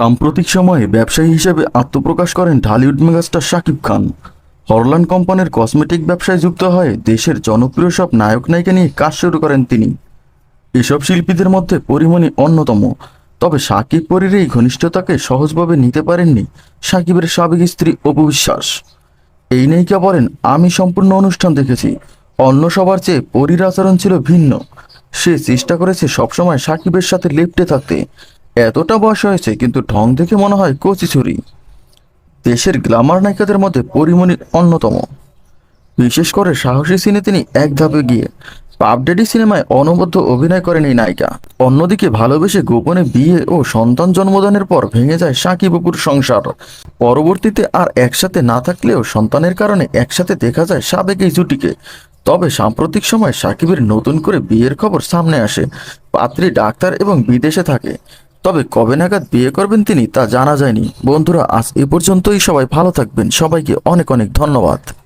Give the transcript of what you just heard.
সাম্প্রতিক সময়ে ব্যবসায়ী হিসেবে আত্মপ্রকাশ করেন ঢালিউড মেগাস্টার শাকিব খান। হরলান কোম্পানির কসমেটিক ব্যবসায় যুক্ত হয়ে দেশের জনপ্রিয় সব নায়ক নায়িকা নিয়ে কাজ শুরু করেন তিনি। এসব শিল্পীদের মধ্যে পরিমণি অন্যতম। তবে সাকিব পরীর এই ঘনিষ্ঠতাকে সহজভাবে নিতে পারেননি সাকিবের সাবেক স্ত্রী অপু বিশ্বাস। এই নায়িকা বলেন, আমি সম্পূর্ণ অনুষ্ঠান দেখেছি। অন্য সবার চেয়ে পরীর আচরণ ছিল ভিন্ন। সে চেষ্টা করেছে সবসময় সাকিবের সাথে লেপ্টে থাকতে। এতটা বয়স হয়েছে, কিন্তু ঢং দেখে মনে হয় কচি ছুরি। দেশের গ্ল্যামার নায়িকাদের মধ্যে পরিমণি অন্যতম। বিশেষ করে সাহসী সিনে তিনি এক ধাপে গিয়ে পাপডেডি সিনেমায় অনবদ্য অভিনয় করেন এই নায়িকা। অন্যদিকে ভালোবেসে গোপনে বিয়ে ও সন্তান জন্মদানের পর ভেঙে যায় সাকিব অপুর সংসার। পরবর্তীতে আর একসাথে না থাকলেও সন্তানের কারণে একসাথে দেখা যায় সাবেক এই জুটিকে। তবে সাম্প্রতিক সময় সাকিবের নতুন করে বিয়ের খবর সামনে আসে। পাত্রী, ডাক্তার এবং বিদেশে থাকে। তবে কবে নাগাদ বিয়ে করবেন তিনি তা জানা যায়নি। বন্ধুরা, আজ এ পর্যন্তই। সবাই ভালো থাকবেন। সবাইকে অনেক অনেক ধন্যবাদ।